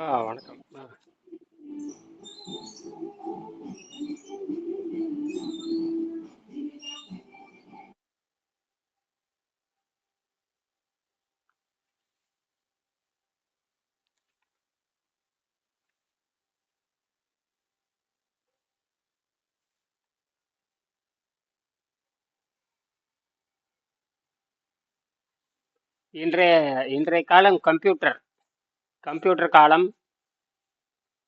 ஆ வணக்கம். ஆ. இன்றைய இன்றைய காலம் கம்ப்யூட்டர் கம்ப்யூட்டர் காலம்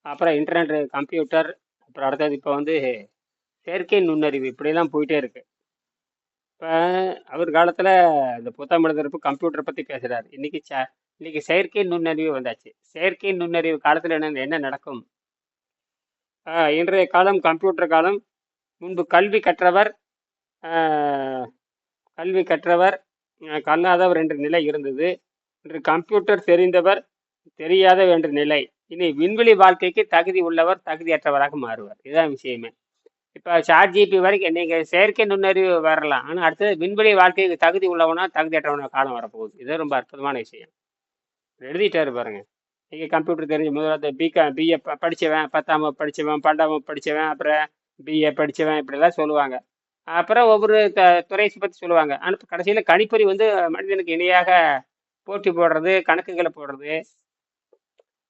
அப்புறம் இன்டர்நெட் கம்ப்யூட்டர் அப்புறம் அடுத்தது இப்போ வந்து செயற்கை நுண்ணறிவு இப்படிலாம் போயிட்டே இருக்கு. இப்போ அவர் காலத்தில் இந்த புத்தகம் எழுதுறப்ப கம்ப்யூட்டரை பற்றி பேசுகிறார் இன்றைக்கி ச இன்னைக்கு செயற்கை நுண்ணறிவு வந்தாச்சு. செயற்கை நுண்ணறிவு காலத்தில் என்ன என்ன நடக்கும்? இன்றைய காலம் கம்ப்யூட்டர் காலம் முன்பு கல்வி கற்றவர் கல்வி கற்றவர் கல்லாதவர் என்ற நிலை இருந்தது. இன்று கம்ப்யூட்டர் தெரிந்தவர் தெரியாத என்ற நிலை. இனி விண்வெளி வாழ்க்கைக்கு தகுதி உள்ளவர் தகுதியற்றவராக மாறுவார். இதுதான் விஷயமே. இப்போ சாட் ஜிபி வரைக்கும் நீங்கள் செயற்கை நுண்ணறிவு வரலாம். ஆனால் அடுத்தது விண்வெளி வாழ்க்கைக்கு தகுதி உள்ளவனா தகுதியற்றவனா காலம் வரப்போகுது. இது ரொம்ப அற்புதமான விஷயம். எழுதிட்டாரு பாருங்க. நீங்கள் கம்ப்யூட்டர் தெரிஞ்ச முதல்ல பிகா பிஏ படித்தவன் பத்தாம் வகுப்பு படித்தவன் பன்னெண்டாம் வகுப்பு படித்தவன் அப்புறம் பிஏ படித்தவன் இப்படிலாம் சொல்லுவாங்க. அப்புறம் ஒவ்வொரு த துறையை பற்றி சொல்லுவாங்க. ஆனால் கடைசியில் கணிப்பொறி வந்து மனிதனுக்கு இணையாக போட்டி போடுறது கணக்குகளை போடுறது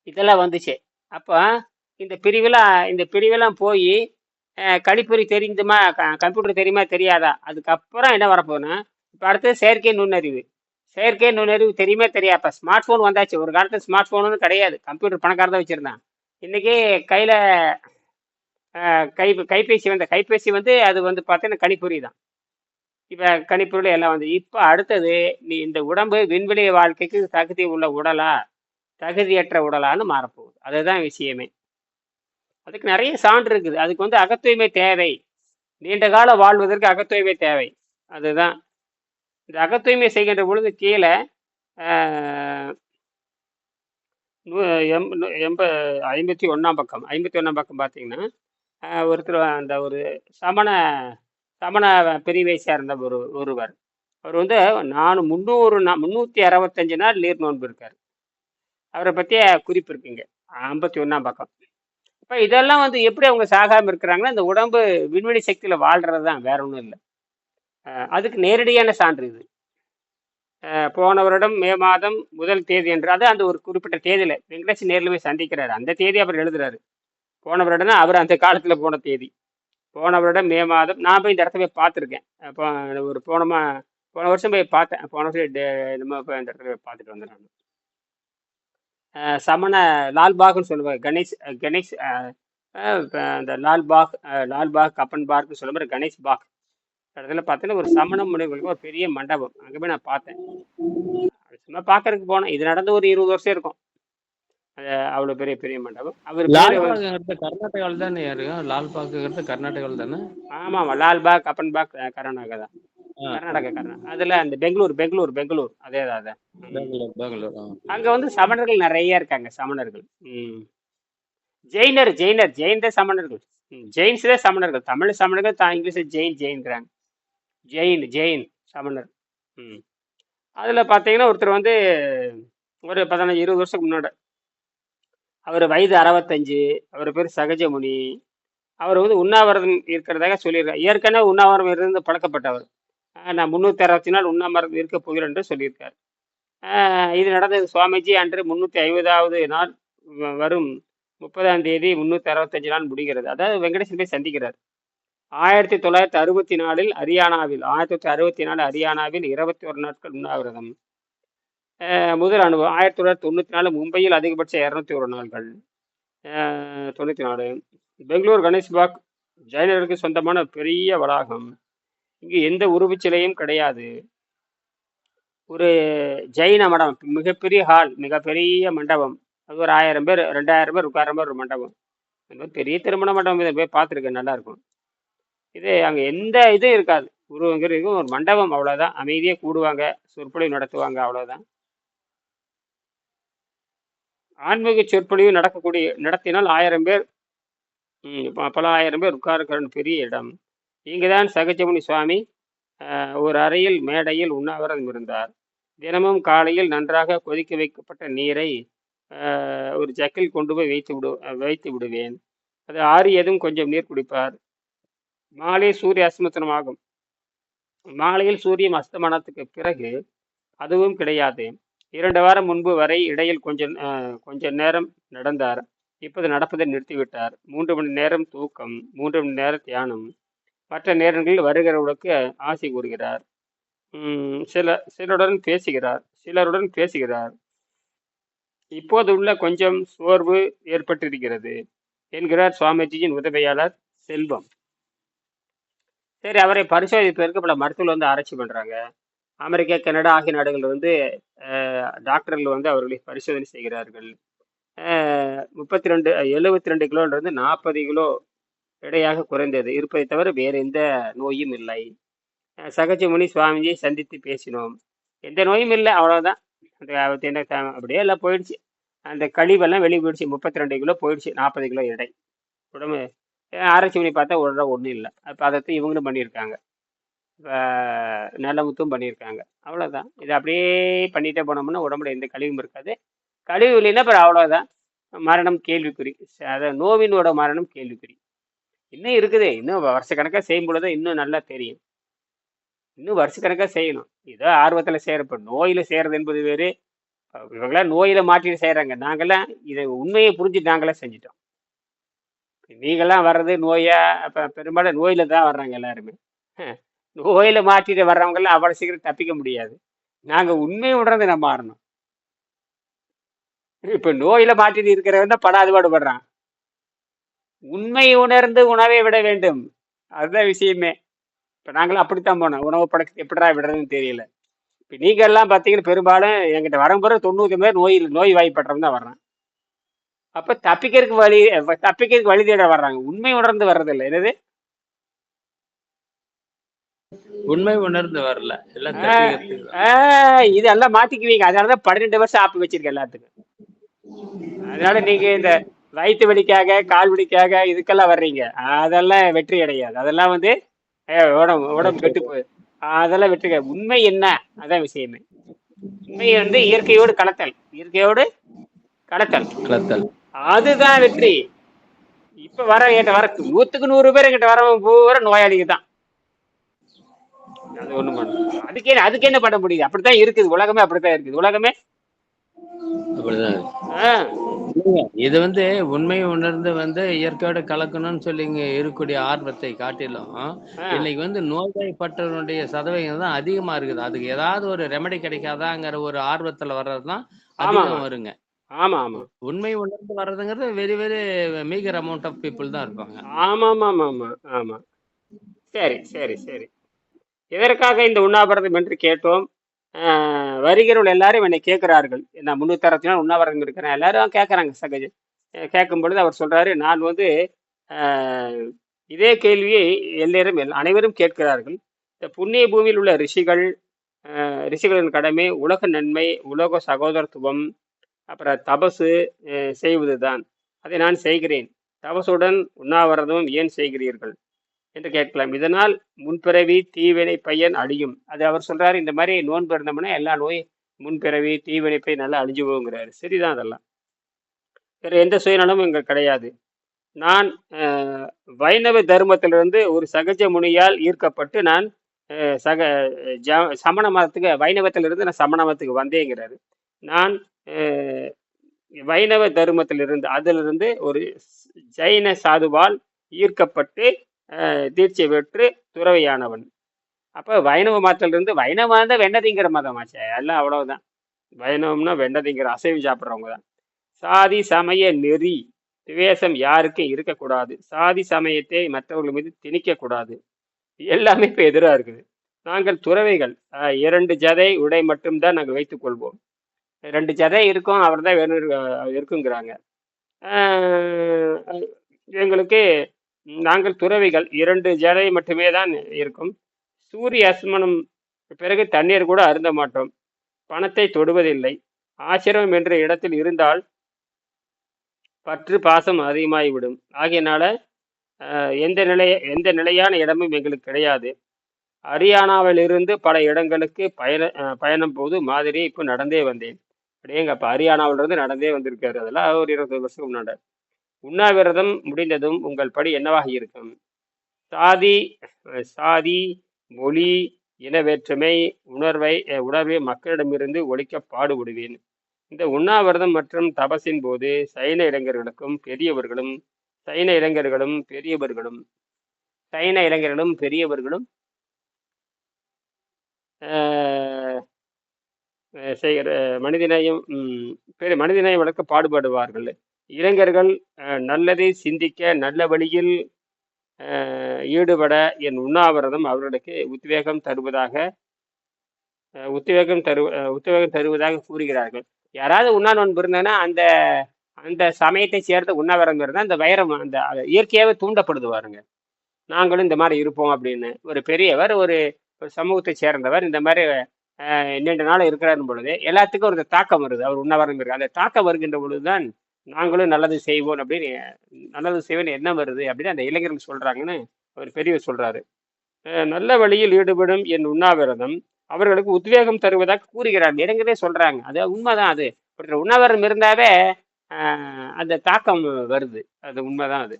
இதெல்லாம் வந்துச்சு. அப்போ இந்த பிரிவெல்லாம் இந்த பிரிவெல்லாம் போய் கணிப்பொறி தெரிஞ்சுமா க- கம்ப்யூட்டர் தெரியுமா தெரியாதா? அதுக்கப்புறம் என்ன வரப்போகுதுன்னா இப்போ அடுத்து செயற்கை நுண்ணறிவு. செயற்கை நுண்ணறிவு தெரியுமே தெரியாது? இப்போ ஸ்மார்ட் ஃபோன் வந்தாச்சு. ஒரு காலத்தில் ஸ்மார்ட் ஃபோனு கிடையாது. கம்ப்யூட்டர் பணக்காரன் தான் வச்சுருந்தான். இன்றைக்கி கையில் கை கைபேசி வந்த கைபேசி வந்து அது வந்து பார்த்தீங்கன்னா கணிப்பொறி தான். இப்போ கணிப்பொருள் எல்லாம் வந்து இப்போ அடுத்தது நீ இந்த உடம்பு விண்வெளி வாழ்க்கைக்கு தகுதி உள்ள உடலா? தகுதியற்ற உடலான்னு மாறப்போகுது. அதுதான் விஷயமே. அதுக்கு நிறைய சான்று இருக்குது. அதுக்கு வந்து அகத்தூய்மை தேவை. நீண்ட காலம் வாழ்வதற்கு அகத்தூய்மை தேவை. அதுதான். இந்த அகத்தூய்மை செய்கின்ற பொழுது கீழே எம் நூ- எண்ப ஐம்பத்தி ஒன்றாம் பக்கம். ஐம்பத்தி ஒன்றாம் பக்கம் பார்த்தீங்கன்னா ஒருத்தர் அந்த ஒரு சமண சமண பிரிவை சேர்ந்த ஒரு ஒருவர். அவர் வந்து நான் முந்நூறு நா முந்நூற்றி அறுபத்தஞ்சு நாள் நீர் நோன்பு இருக்கார். அவரை பற்றிய குறிப்பு இருக்குங்க ஐம்பத்தி ஒன்றாம் பக்கம். இப்போ இதெல்லாம் வந்து எப்படி அவங்க சாகாமல் இருக்கிறாங்கன்னா இந்த உடம்பு விண்வெளி சக்தியில் வாழ்கிறது தான் வேற ஒன்றும் இல்லை. அதுக்கு நேரடியான சான்று இது. போன வருடம் மே மாதம் முதல் தேதி என்று அது அந்த ஒரு குறிப்பிட்ட தேதியில் வெங்கடேஷ் நேரில் போய் சந்திக்கிறாரு. அந்த தேதி அவர் எழுதுறாரு. போன வருடம்னா அவர் அந்த காலத்தில் போன தேதி. போன வருடம் மே மாதம் நான் போய் இந்த இடத்த போய் பார்த்துருக்கேன். அப்போ ஒரு போனமா போன வருஷம் போய் பார்த்தேன். போன வருஷம் டே- என்னமோ போய் இந்த இடத்துல போய் பார்த்துட்டு வந்தேன் நான். சமண லால்பாக்னு சொல்லுவாங்க. கணேஷ் கணேஷ் அந்த லால்பாக் லால்பாக் கப்பன் பார்க்னு சொல்ல மாதிரி கணேஷ் பாக். இடத்துல பார்த்தீங்கன்னா ஒரு சமண முனிவர்களுக்கு ஒரு பெரிய மண்டபம். அங்கே போய் நான் பார்த்தேன். சும்மா பார்க்கறதுக்கு போனேன். இது நடந்து ஒரு இருபது வருஷம் இருக்கும். அது அவ்வளோ பெரிய பெரிய மண்டபம். அவர் கர்நாடகாவில் தானே இருக்கும் லால்பாக்ங்கிறது கர்நாடகாவில் தானே? ஆமாம் லால்பாக் கப்பன் பாக் கர்நாடகா தான். கர்நாடகா கர்நாடகா. அதில் அந்த பெங்களூர் பெங்களூர் பெங்களூர். அதே தான் அதே. அங்க வந்து சமணர்கள் நிறைய இருக்காங்க சமணர்கள். ஜெயினர் ஜெயினர் ஜெயின் தான் சமணர்கள். ம். ஜெயின்ஸ் தான் சமணர்கள். தமிழ் சமணர்கள் தான் இங்கிலீஷ் ஜெயின் ஜெயின்றாங்க ஜெயின் ஜெயின் சமணர். ம். அதில் பார்த்தீங்கன்னா ஒருத்தர் வந்து ஒரு பதினஞ்சு இருபது வருஷத்துக்கு முன்னாடி. அவர் வயது அறுபத்தஞ்சு அவர் பேர் சகஜமுனி. அவர் வந்து உண்ணாவிரதம் இருக்கிறதாக சொல்லியிருக்கார் ஏற்கனவே உண்ணாவிரதம் இருந்து பழக்கப்பட்டவர். ஆஹ் நான் முந்நூற்றி அறுபத்தி நாள் உண்ணாமரம் இருக்க போகிறேன் என்று சொல்லியிருக்கார். இது நடந்தது சுவாமிஜி. அன்று முந்நூற்றி ஐம்பதாவது நாள் வரும் முப்பதாம் தேதி முந்நூற்றி அறுபத்தஞ்சு நாள் முடிகிறது. அதாவது வெங்கடேசன் போய் சந்திக்கிறார். ஆயிரத்தி தொள்ளாயிரத்தி அறுபத்தி நாலில் ஹரியானாவில் ஆயிரத்தி தொள்ளாயிரத்தி அறுபத்தி நாலு ஹரியானாவில் இருபத்தி ஒரு நாட்கள் உண்ணாவிரதம். முதல் அனுபவம் ஆயிரத்தி தொள்ளாயிரத்தி தொண்ணூற்றி நாலு மும்பையில் அதிகபட்ச இரநூத்தி ஒரு நாட்கள் தொண்ணூற்றி நாலு. பெங்களூர் கணேஷ் பாக் சொந்தமான பெரிய வளாகம். இங்கு எந்த உருவச்சிலையும் கிடையாது. ஒரு ஜெயின மடம் மிகப்பெரிய ஹால் மிகப்பெரிய மண்டபம். அது ஒரு ஆயிரம் பேர் ரெண்டாயிரம் பேர் உட்கார மாதிரி ஒரு மண்டபம். அது மாதிரி பெரிய திருமண மண்டபம் இதை போய் பார்த்துருக்கேன் நல்லாயிருக்கும். இது அங்கே எந்த இதுவும் இருக்காது. உருவங்கிறது ஒரு மண்டபம் அவ்வளோதான் அமைதியாக கூடுவாங்க சொற்பொழிவு நடத்துவாங்க அவ்வளோதான் ஆன்மீக சொற்பொழிவு நடக்கக்கூடிய நடத்தினால் ஆயிரம் பேர் பல ஆயிரம் பேர் உட்காருக்கிறன்னு பெரிய இடம். இங்கே தான் சகஜமுனி சுவாமி ஒரு அறையில் மேடையில் உண்ணாவிரதம் இருந்தார். தினமும் காலையில் நன்றாக கொதிக்க வைக்கப்பட்ட நீரை ஒரு ஜக்கில் கொண்டு போய் வைத்து விடு வைத்து விடுவேன். அது ஆறியதும் கொஞ்சம் நீர் குடிப்பார். மாலை சூரிய அஸ்மத்தனமாகும் மாலையில் சூரியன் அஸ்தமனத்துக்கு பிறகு அதுவும் கிடையாது. இரண்டு வாரம் முன்பு வரை இடையில் கொஞ்சம் கொஞ்ச நேரம் நடந்தார். இப்போது நடப்பதை நிறுத்திவிட்டார். மூன்று மணி நேரம் தூக்கம் மூன்று மணி நேரம் தியானம். மற்ற நேரங்களில் வருகிறவர்களுக்கு ஆசை கூறுகிறார். சில சிலருடன் பேசுகிறார் சிலருடன் பேசுகிறார். இப்போது உள்ள கொஞ்சம் சோர்வு ஏற்பட்டிருக்கிறது என்கிறார் சுவாமிஜியின் உதவியாளர் செல்வம். சரி அவரை பரிசோதிப்பதற்கு பல மருத்துவர்கள் வந்து ஆராய்ச்சி பண்றாங்க. அமெரிக்கா கனடா ஆகிய நாடுகள் வந்து டாக்டர்கள் வந்து அவர்களை பரிசோதனை செய்கிறார்கள். முப்பத்தி ரெண்டு எழுபத்தி ரெண்டு கிலோன்றது நாற்பது கிலோ எடையாக குறைந்தது. இருப்பதை தவிர வேறு எந்த நோயும் இல்லை. சகஜமுனி சுவாமிஜியை சந்தித்து பேசினோம். எந்த நோயும் இல்லை அவ்வளோதான் அந்த அவத்து அப்படியே எல்லாம் போயிடுச்சு. அந்த கழிவெல்லாம் வெளியே போயிடுச்சு. முப்பத்தி ரெண்டு கிலோ போயிடுச்சு நாற்பது கிலோ எடை. உடம்பு ஆராய்ச்சி பண்ணி பார்த்தா உடனே ஒன்றும் இல்லை. அப்போ அதை இவங்களும் பண்ணியிருக்காங்க. இப்போ நல்லமுத்தும் பண்ணியிருக்காங்க. அவ்வளோதான் இது அப்படியே பண்ணிட்டே போனோம்னா உடம்புல எந்த கழிவும் இருக்காது. கழிவு இல்லைன்னா அப்புறம் அவ்வளோதான் மரணம் கேள்விக்குறி. ச- நோவினோட மரணம் கேள்விக்குறி. இன்னும் இருக்குது. இன்னும் வருஷக்கணக்காக செய்யும் பொழுது இன்னும் நல்லா தெரியும். இன்னும் வருஷக்கணக்காக செய்யணும். ஏதோ ஆர்வத்தில் செய்கிற இப்போ நோயில் செய்கிறது என்பது வேறு. இவங்களாம் நோயில் மாற்றிட்டு செய்கிறாங்க நாங்களாம் இதை உண்மையை புரிஞ்சு நாங்களாம் செஞ்சிட்டோம். நீங்களாம் வர்றது நோயா அப்போ பெரும்பாலும் நோயில் தான் வர்றாங்க எல்லாருமே. நோயில் மாற்றிட்டு வர்றவங்கெல்லாம் அவ்வளோ சீக்கிரம் தப்பிக்க முடியாது. நாங்கள் உண்மையை உணர்ந்து நம்ம மாறணும். இப்போ நோயில் மாற்றிட்டு இருக்கிறவன் தான் படாது பாடுபடுறான் உண்மை உணர்ந்து உணவை விட வேண்டும். அதுதான் விஷயமே. இப்போ நாங்களும் அப்படித்தான் போனோம். உணவு பழக்கத்தை எப்படிடா விடுறதுன்னு தெரியல. இப்போ நீங்கள் எல்லாம் பார்த்தீங்கன்னா பெரும்பாலும் என்கிட்ட வரும்போது தொண்ணூறு பேர் நோயில் நோய் வாய்ப்பட்டவங்க தான் வர்றான் அப்போ தப்பிக்கிறதுக்கு வழி தப்பிக்கிறதுக்கு வழி தேட வர்றாங்க. உண்மை உணர்ந்து வர்றதில்லை. என்னது? உண்மை உணர்ந்து வரல. எல்லாம். ஆ, இதெல்லாம் மாத்திக்குவீங்க. அதனால தான் பன்னிரெண்டு வருஷம் ஆப்பு வச்சிருக்கேன் எல்லாத்துக்கும். அதனால நீங்க இந்த வயிற்று வலிக்காக கால் வலிக்காக இதுக்கெல்லாம் வர்றீங்க. அதெல்லாம் வெற்றி அடையாது. அதெல்லாம் வந்து உடம்பு உடம்பு கெட்டு போகுது அதெல்லாம் கிடையாது. உண்மை என்ன? அதான் விஷயமே. உண்மை வந்து இயற்கையோடு கலத்தல். இயற்கையோடு கலத்தல். கலத்தல். அதுதான் வெற்றி. இப்ப வர என்கிட்ட வர நூத்துக்கு நூறு பேர் என்கிட்ட வரவங்க பூரா நோயாளிங்க தான். அது ஒண்ணும் பண்ண அதுக்கு என்ன அதுக்கு என்ன பண்ண முடியுது? அப்படித்தான் இருக்குது. உலகமே அப்படித்தான் இருக்குது. உலகமே அப்படிதான். இது வந்து உண்மை உணர்ந்து வந்து இயற்கையோட கலக்கணும்னு சொல்லி இங்க இருக்கக்கூடிய ஆர்வத்தை காட்டிலும் இன்னைக்கு வந்து நோய்வாய்ப்பட்டவனுடைய சதவீதம் தான் அதிகமா இருக்குது. அதுக்கு ஏதாவது ஒரு ரெமெடி கிடைக்காதாங்கிற ஒரு ஆர்வத்துல வர்றதுதான் அதிகம் வருங்க. ஆமா ஆமா உண்மை உணர்ந்து வர்றதுங்கிறது very very meagre amount of people தான் இருப்பாங்க. ஆமா ஆமா. ஆமா ஆமா சரி சரி சரி. எதற்காக இந்த உண்ணாவிரதம் என்று கேட்டோம். வருகிறவள் எல்லாரும் என்னை கேட்கிறார்கள். நான் முன்னூத்தி அறுபத்தி நாள் உண்ணாவிரதம் இருக்கிறேன். எல்லாரும் கேட்குறாங்க சகஜ. கேட்கும் பொழுது அவர் சொல்கிறாரு நான் வந்து இதே கேள்வியை எல்லாரும் எல்- அனைவரும் கேட்கிறார்கள். இந்த புண்ணிய பூமியில் உள்ள ரிஷிகள் ரிஷிகளின் கடமை உலக நன்மை உலக சகோதரத்துவம் அப்புறம் தபசு செய்வது தான் அதை நான் செய்கிறேன். தபசுடன் உண்ணாவிரதமும் ஏன் செய்கிறீர்கள்? என்று கேட்கலாம். இதனால் முன்பிறவி தீவினை பையன் அழியும். அது அவர் சொல்றாரு இந்த மாதிரி நோன்பு இருந்தோம்னா எல்லா நோய் முன்பிறவி தீவினை பை நல்லா அழிஞ்சு போகுங்கிறாரு. சரிதான் அதெல்லாம். வேற எந்த சுயநலமும் இங்க கிடையாது. நான் வைணவ தர்மத்திலிருந்து ஒரு சகஜ முனியால் ஈர்க்கப்பட்டு நான் சக ஜ சமண மதத்துக்கு வைணவத்திலிருந்து நான் சமண மதத்துக்கு வந்தேங்கிறாரு. நான் வைணவ தர்மத்திலிருந்து அதிலிருந்து ஒரு ஜைன சாதுவால் ஈர்க்கப்பட்டு தீட்சை பெற்று துறவையானவன். அப்போ வைணவ மதத்திலிருந்து வைணவம் தான் வெண்ணதிங்கிற மதமாச்சே எல்லாம் அவ்வளவுதான். வைணவம்னா வெண்டதிங்கிற அசைவம் சாப்பிட்றவங்க தான் சாதி சமய நெறி துவேஷம் யாருக்கும் இருக்கக்கூடாது. சாதி சமயத்தை மற்றவர்கள் மீது திணிக்கக்கூடாது. எல்லாமே இப்போ எதிராக இருக்குது. நாங்கள் துறவைகள். இரண்டு ஜதை உடை மட்டும்தான் நாங்கள் வைத்துக் கொள்வோம். ரெண்டு ஜதை இருக்கும் அவர் தான் வேணும் இருக்குங்கிறாங்க. எங்களுக்கு நாங்கள் துறவிகள். இரண்டு ஜடை மட்டுமே தான் இருக்கும். சூரிய அஸ்மனம் பிறகு தண்ணீர் கூட அருந்த மாட்டோம். பணத்தை தொடுவதில்லை. ஆசிரமம் என்ற இடத்தில் இருந்தால் பற்று பாசம் அதிகமாகிவிடும். ஆகையினால எந்த நிலைய எந்த நிலையான இடமும் எங்களுக்கு கிடையாது. ஹரியானாவிலிருந்து பல இடங்களுக்கு பயண பயணம் போது மாதிரி இப்போ நடந்தே வந்தேன். அப்படியேங்க அப்போ ஹரியானாவிலிருந்து நடந்தே வந்திருக்காரு. அதெல்லாம் ஒரு இருபது வருஷத்துக்கு முன்னாடி. உண்ணாவிரதம் முடிந்ததும் உங்கள் படி என்னவாக இருக்கும்? சாதி சாதி மொழி இன வேற்றுமை உணர்வை உணர்வை மக்களிடமிருந்து ஒழிக்க பாடுபடுவேன். இந்த உண்ணாவிரதம் மற்றும் தபசின் போது சைன இளைஞர்களுக்கும் பெரியவர்களும் சைன இளைஞர்களும் பெரியவர்களும் சைன இளைஞர்களும் பெரியவர்களும் செய்கிற மனிதநேயம் பெரிய மனிதநேயம் வளர்க்க பாடுபடுவார்கள். இளைஞர்கள் நல்லதை சிந்திக்க நல்ல வழியில் ஈடுபட என் உண்ணாவிரதம் அவர்களுக்கு உத்வேகம் தருவதாக உத்வேகம் தரு உத்வேகம் தருவதாக கூறுகிறார்கள். யாராவது உண்ணா நோன்பு இருந்தாங்கன்னா அந்த அந்த சமயத்தை சேர்ந்த உண்ணாவிரதம் இருந்தால் அந்த வைரம் அந்த இயற்கையாகவே தூண்டப்படுது பாருங்க நாங்களும் இந்த மாதிரி இருப்போம் அப்படின்னு. ஒரு பெரியவர் ஒரு ஒரு சமூகத்தை சேர்ந்தவர் இந்த மாதிரி நீண்ட நாள் இருக்கிறாரும் பொழுது எல்லாத்துக்கும் ஒரு தாக்கம் வருது. அவர் உண்ணாவிரதம் இருக்கு அந்த தாக்கம் வருகின்ற பொழுதுதான் நாங்களும் நல்லது செய்வோம் அப்படின்னு நல்லது செய்வோம் என்ன வருது அப்படின்னு அந்த இளைஞர்கள் சொல்றாங்கன்னு ஒரு பெரியவர் சொல்றாரு. நல்ல வழியில் ஈடுபடும் என் உண்ணாவிரதம் அவர்களுக்கு உத்வேகம் தருவதாக கூறுகிறார். இளைஞரே சொல்றாங்க. அது உண்மைதான் அது. ஒரு உண்ணாவிரதம் இருந்தாவே அந்த தாக்கம் வருது. அது உண்மைதான் அது.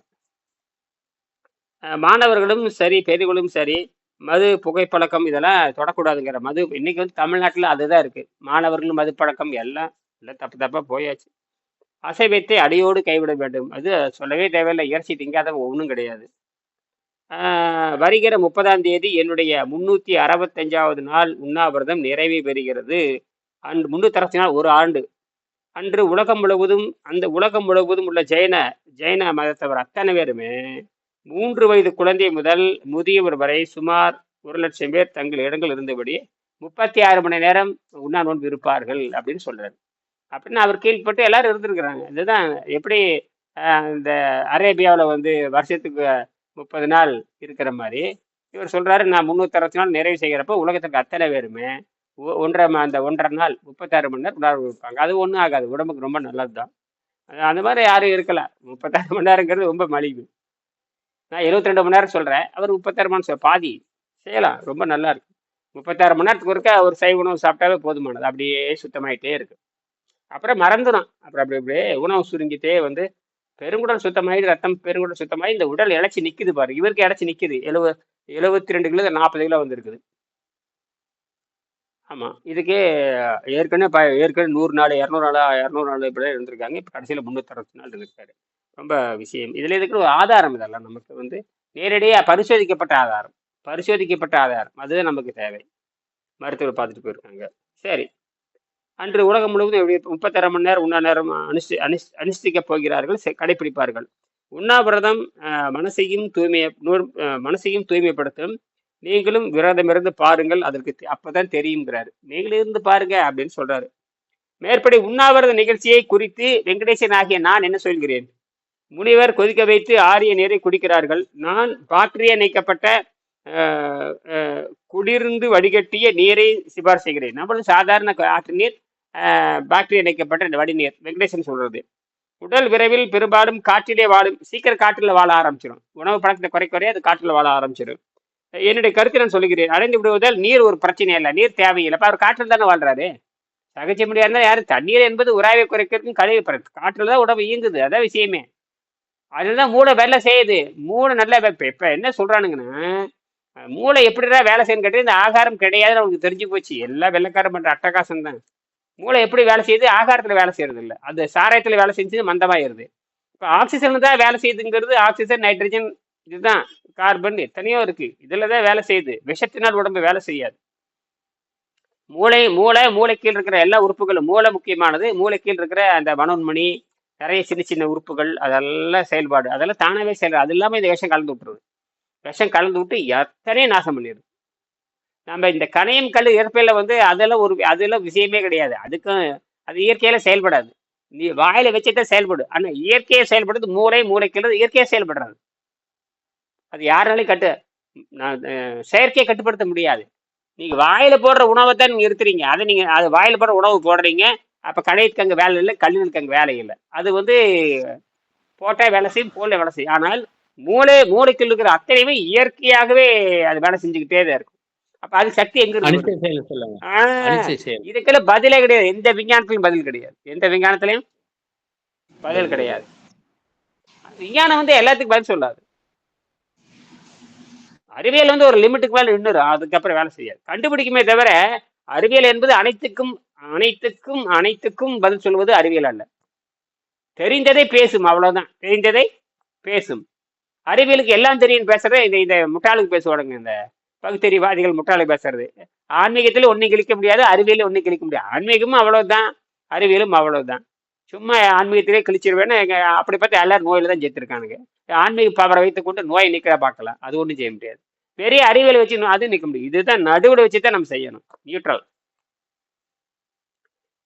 மாணவர்களும் சரி பெரியவர்களும் சரி மது புகைப்பழக்கம் இதெல்லாம் தொடக்கூடாதுங்கிற மது இன்னைக்கு வந்து தமிழ்நாட்டில் அதுதான் இருக்கு. மாணவர்களும் மது பழக்கம் எல்லாம் எல்லாம் தப்பு தப்பா போயாச்சு. அசைவத்தை அடியோடு கைவிட வேண்டும். அது சொல்லவே தேவையில்லை. இறைச்சி திங்காத ஒன்றும் கிடையாது. வருகிற முப்பதாம் தேதி என்னுடைய முன்னூற்றி அறுபத்தஞ்சாவது நாள் உண்ணாவிரதம் நிறைவு பெறுகிறது. அன்று முன்னூத்தி அறுபத்தி நாள் ஒரு ஆண்டு. அன்று உலகம் முழுவதும் அந்த உலகம் முழுவதும் உள்ள ஜெயின ஜெயின மதத்தவர் அத்தனை பேருமே மூன்று வயது குழந்தை முதல் முதியவர் வரை சுமார் ஒரு லட்சம் பேர் தங்கள் இடங்கள் இருந்தபடி முப்பத்தி ஆறு மணி நேரம் உண்ணா நோன்பு இருப்பார்கள் அப்படின்னு சொல்றாரு. அப்படின்னு அவர் கீழ்பட்டு எல்லாரும் இருந்திருக்கிறாங்க. இதுதான் எப்படி இந்த அரேபியாவில் வந்து வருஷத்துக்கு முப்பது நாள் இருக்கிற மாதிரி இவர் சொல்கிறாரு நான் முந்நூற்றி அறுபத்தி நாள் நிறைவு செய்கிறப்ப உலகத்துக்கு அத்தனை பேருமே ஒ- ஒன்றரை அந்த ஒன்றரை நாள் முப்பத்தாறு மணி நேரம் உணர்வு இருப்பாங்க. அது ஒன்றும் ஆகாது உடம்புக்கு ரொம்ப நல்லது தான் அந்த மாதிரி யாரும் இருக்கலாம் முப்பத்தாறு மணி நேரங்கிறது ரொம்ப மலிவு. நான் 72 ரெண்டு மணி நேரம் சொல்கிறேன் அவர் முப்பத்தாறு மணி நேரம் பாதி செய்யலாம். ரொம்ப நல்லா இருக்கும் முப்பத்தாறு மணி நேரத்துக்கு ஒருக்கா ஒரு சைவ உணவு சாப்பிட்டாவே போதுமானது. அப்படியே சுத்தமாயிட்டே இருக்கும் அப்புறம் மறந்துடும். அப்புறம் அப்படி அப்படியே உணவு சுருங்கிட்டே வந்து பெருங்குடல் சுத்தமாகி ரத்தம் பெருங்குடல் சுத்தமாகி இந்த உடல் இழைச்சி நிற்குது பாரு. இவருக்கு இழைச்சி நிற்குது எழுவ எழுபத்தி ரெண்டு கிலோ நாற்பது கிலோ வந்திருக்குது. ஆமாம் இதுக்கே ஏற்கனவே ப ஏற்கனவே நூறு நாள் இரநூறு நாள் இரநூறு நாள் இப்படி இருந்திருக்காங்க. இப்போ கடைசியில் முந்நூற்றி அறுபத்தி நாள் இருக்காரு ரொம்ப விஷயம். இதில் இருக்கிற ஒரு ஆதாரம் இதெல்லாம்? நமக்கு வந்து நேரடியாக பரிசோதிக்கப்பட்ட ஆதாரம். பரிசோதிக்கப்பட்ட ஆதாரம். அதுதான் நமக்கு தேவை. மருத்துவர் பார்த்துட்டு போயிருக்காங்க. சரி. அன்று உலகம் முழுவதும் எப்படி முப்பத்தாறு மணி நேரம் உண்ணா நேரம் அனுஷ்டி அனுஷ் அனுஷ்டிக்கப் போகிறார்கள் கடைபிடிப்பார்கள். உண்ணாவிரதம் மனசையும் மனசையும் தூய்மை மனசையும் தூய்மைப்படுத்தும். நீங்களும் விரதமிருந்து பாருங்கள் அதற்கு தெ- அப்பதான் தெரியுங்கிறாரு நீங்களும் இருந்து பாருங்க அப்படின்னு சொல்றாரு. மேற்படி உண்ணாவிரத நிகழ்ச்சியை குறித்து வெங்கடேசன் ஆகிய நான் என்ன சொல்கிறேன்? முனிவர் கொதிக்க வைத்து ஆரிய நீரை குடிக்கிறார்கள். நான் பாக்டீரியா நீக்கப்பட்ட குடிர்ந்து குளிர்ந்து வடிகட்டிய நீரை சிபார் செய்கிறேன். நம்மளும் சாதாரண ஆற்று நீர் அஹ், பாக்டீரியா இந்த வடிநீர் வெங்கடேசன் சொல்றது. உடல் விரைவில் பெரும்பாலும் காற்றிலே வாழும் சீக்கிரம் காற்றில் வாழ ஆரம்பிச்சிடும் உணவு பழக்கத்தை குறை குறைய அது காற்றில் வாழ ஆரம்பிச்சிடும் என்னுடைய கருத்தை நான் சொல்லுகிறேன். அடைந்து விடுவதால் நீர் ஒரு பிரச்சனை இல்லை. நீர் தேவையில்லை. அவர் காற்றில் தானே வாழ்றாரு? சகஜ முடியாதுன்னா யாரும் தண்ணீர் என்பது உராய்வை குறைக்கிறதுக்கும் கழிவு காற்றில் தான் உடம்பு இயங்குது. அதான் விஷயமே. அதுதான் மூளை வேலை செய்யுது. மூளை நல்லா இப்போ இப்போ என்ன சொல்கிறானுங்கன்னா மூளை எப்படிடா வேலை செய்யணும் கேட்டு இந்த ஆகாரம் கிடையாதுன்னு அவனுக்கு தெரிஞ்சு போச்சு. எல்லா வெள்ளக்காரம் பண்ணுற அட்டகாசம் தான் மூளை எப்படி வேலை செய்யுது? ஆகாரத்தில் வேலை செய்யறது இல்லை அது சாராயத்தில் வேலை செஞ்சு மந்தமாயிருது. இப்போ ஆக்சிஜன் தான் வேலை செய்யுதுங்கிறது ஆக்சிஜன் நைட்ரஜன் இதுதான். கார்பன் எத்தனையோ இருக்கு. இதில் தான் வேலை செய்யுது. விஷத்தினால் உடம்பு வேலை செய்யாது. மூளை மூளை மூளைக்கீழ் இருக்கிற எல்லா உறுப்புகளும் மூளை முக்கியமானது மூளைக்கீழ் இருக்கிற அந்த மனோன்மணி நிறைய சின்ன சின்ன உறுப்புகள் அதெல்லாம் செயல்பாடு. அதெல்லாம் தானாகவே செயல் அது இல்லாமல் இந்த விஷம் கலந்து விட்டுருது. விஷம் கலந்து விட்டு எத்தனையும் நாசம் பண்ணிடுது. நம்ம இந்த கணையம் கல் இயற்கையில் வந்து அதெல்லாம் ஒரு அதெல்லாம் விஷயமே கிடையாது. அதுக்கும் அது இயற்கையில் செயல்படாது. நீ வாயில வச்சுட்டா செயல்படும். ஆனால் இயற்கையை செயல்படுறது மூளை மூளைக்கிறது இயற்கையாக செயல்படுறது. அது யாராலையும் கட்டு நான் செயற்கையை கட்டுப்படுத்த முடியாது. நீங்கள் வாயில போடுற உணவை தான் நீங்கள் இருக்கிறீங்க அதை நீங்கள் அது வாயில போடுற உணவு போடுறீங்க. அப்போ கடையத்துக்கு அங்கே வேலை இல்லை கல்லுனுக்கு அங்கே வேலை இல்லை. அது வந்து போட்டால் வேலை செய்யும் போல வேலை செய்யும். ஆனால் மூளை மூளைக்குள் இருக்கிற அத்தனையுமே இயற்கையாகவே அது வேலை செஞ்சுக்கிட்டே தான் இருக்கும். அப்ப அது சக்தி எங்க செயல் இதுக்கெல்லாம் பதிலே கிடையாது. எந்த விஞ்ஞானத்திலும் பதில் கிடையாது. எந்த விஞ்ஞானத்திலையும் பதில் கிடையாது. விஞ்ஞானம் வந்து எல்லாத்துக்கும் பதில் சொல்லாது. அறிவியல் வந்து ஒரு லிமிட்டுக்கு மேல நின்றுடும் அதுக்கப்புறம் வேலை செய்யாது. கண்டுபிடிக்குமே தவிர அறிவியல் என்பது அனைத்துக்கும் அனைத்துக்கும் அனைத்துக்கும் பதில் சொல்வது அறிவியல் அல்ல. தெரிந்ததை பேசும். அவ்வளவுதான். தெரிந்ததை பேசும். அறிவியலுக்கு எல்லாம் தெரியும் பேசுறது இந்த இந்த முட்டாளுக்கு பேசுவாடுங்க இந்த பகுத்தறிவாதிகள் முட்டாளு பேசுறது. ஆன்மீகத்தில் ஒன்றும் கிழிக்க முடியாது அறிவியல ஒன்றும் கிழிக்க முடியாது. ஆன்மீகமும் அவ்வளவுதான் அறிவியலும் அவ்வளவுதான். சும்மா ஆன்மீகத்திலே கிழிச்சிருவேன்னு அப்படி பார்த்து எல்லாரும் நோயில தான் ஜெயித்திருக்கானுங்க. ஆன்மீக பவரை வைத்து கொண்டு நோயை நிற்கிறா பார்க்கலாம். அது ஒன்றும் செய்ய முடியாது. பெரிய அறிவியல் வச்சு அதுவும் நிற்க முடியும். இதுதான் நடுவில் வச்சு தான் நம்ம செய்யணும். நியூட்ரல்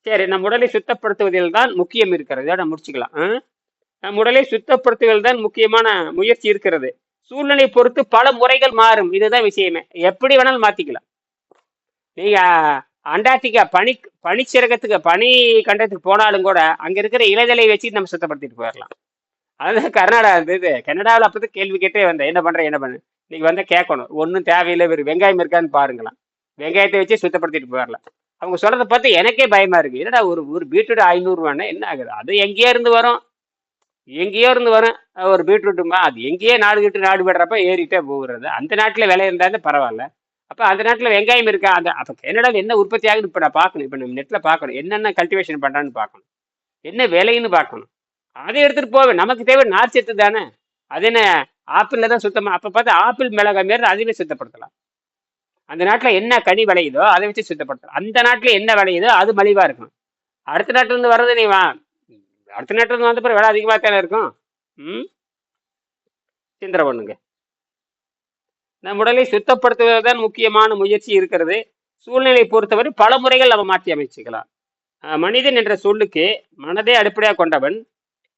சரி நம் உடலை சுத்தப்படுத்துவதில் தான் முக்கியம் இருக்கிறது. இதோட முடிச்சுக்கலாம். ஆ? நம் உடலை சுத்தப்படுத்துவதில் தான் முக்கியமான முயற்சி இருக்கிறது. சூழ்நிலை பொறுத்து பல முறைகள் மாறும். இதுதான் விஷயமே. எப்படி வேணாலும் மாத்திக்கலாம். நீங்க அண்டார்டிகா பனி பனிச்சிறகத்துக்கு பனி கண்டத்துக்கு போனாலும் கூட அங்க இருக்கிற இலைதலை வச்சு நம்ம சுத்தப்படுத்திட்டு போயிடலாம் அதுதான் கர்நாடகா இருந்தது கனடாவில் அப்பதான் கேள்வி கேட்டே வந்தேன். என்ன பண்ற என்ன பண்ணு நீங்க வந்தா கேட்கணும். ஒன்றும் தேவையில்லை. வெறும் வெங்காயம் இருக்கான்னு பாருங்களாம். வெங்காயத்தை வச்சு சுத்தப்படுத்திட்டு போயிடலாம் அவங்க சொல்றதை பார்த்து எனக்கே பயமா இருக்கு. என்னடா ஒரு ஒரு பீட்ரூட் ஐநூறுவான்னா என்ன ஆகுது? அது எங்கேயா இருந்து வரும். எங்கேயோ இருந்து வரும். ஒரு பீட்ரூட்டுமா அது எங்கேயோ நாடு கிட்டு நாடு விடுறப்ப ஏறிட்டே போகிறது. அந்த நாட்டில் விலை இருந்தாலும் பரவாயில்ல. அப்போ அந்த நாட்டில் வெங்காயம் இருக்கா? அந்த அப்போ கனடாவில் என்ன உற்பத்தி ஆகுது? இப்போ நான் பார்க்கணும். இப்போ நம்ம நெட்டில் பார்க்கணும். என்னென்ன கல்டிவேஷன் பண்ணுறான்னு பார்க்கணும். என்ன விலைன்னு பார்க்கணும். அதை எடுத்துகிட்டு போவேன் நமக்கு தேவை நார் சத்து தானே. அது என்ன ஆப்பிளில் தான் சுத்தமாக அப்போ பார்த்தா ஆப்பிள் மிளகாய் மாரி அதுவே சுத்தப்படுத்தலாம். அந்த நாட்டில் என்ன கனி விளையுதோ அதை வச்சு சுத்தப்படுத்தலாம். அந்த நாட்டில் என்ன விளையுதோ அது மலிவாக இருக்கும் அடுத்த நாட்டிலேருந்து வர்றது நீ வா அடுத்த நேரத்தில் வந்த பிறகு விலை அதிகமாக தானே இருக்கும்? ம்? சிந்தனை பண்ணுங்க. நம் உடலை சுத்தப்படுத்துவதுதான் முக்கியமான முயற்சி இருக்கிறது. சூழ்நிலை பொறுத்தவரை பல முறைகள் நம்ம மாற்றி அமைச்சுக்கலாம். மனிதன் என்ற சொல்லுக்கு மனதே அடிப்படையாக கொண்டவன்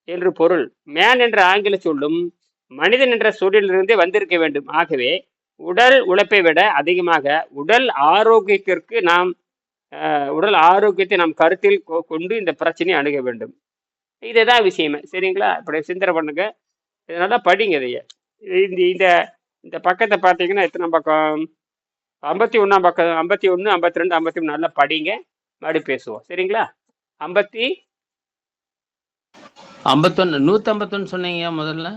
என்று பொருள். மேன் என்ற ஆங்கில சொல்லும் மனிதன் என்ற சொல்லிலிருந்தே வந்திருக்க வேண்டும். ஆகவே உடல் உழைப்பை விட அதிகமாக உடல் ஆரோக்கியத்திற்கு நாம் உடல் ஆரோக்கியத்தை நாம் கருத்தில் கொ- கொண்டு இந்த பிரச்சனையை அணுக வேண்டும். இதுதான் விஷயமே சரிங்களா? இப்படி சிந்தனை பண்ணுங்க. இதனால படிங்க இதைய. இந்த இந்த இந்த பக்கத்தை பார்த்தீங்கன்னா எத்தனை பக்கம்? ஐம்பத்தி ஒன்றாம் பக்கம் ஐம்பத்தி ஒன்று ஐம்பத்தி ரெண்டு ஐம்பத்தி மூணு நல்லா படிங்க. மறுபடியும் பேசுவோம் சரிங்களா? ஐம்பத்தி ஐம்பத்தொன்னு நூத்தி ஐம்பத்தொன்னு சொன்னீங்க முதல்ல?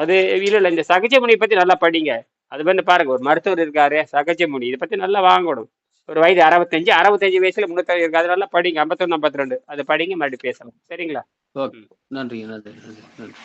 அது இல்லை இல்லை இந்த சகஜமுனியை பற்றி நல்லா படிங்க. அது வந்து பாருங்க ஒரு மருத்துவர் இருக்காரு சகஜமுனி. இதை பற்றி நல்லா வாங்கணும். ஒரு வயது அறுபத்தஞ்சு அறுபத்தஞ்சு வயசுல முன்னூத்தி இருக்கு அது நல்லா படிங்க. ஐம்பத்தொன்று ஐம்பத்தி ரெண்டு. அதை படிங்க மறுபடியும் பேசலாம் சரிங்களா? ஓகே. நன்றிங்க. நன்றி. நன்றி. நன்றி.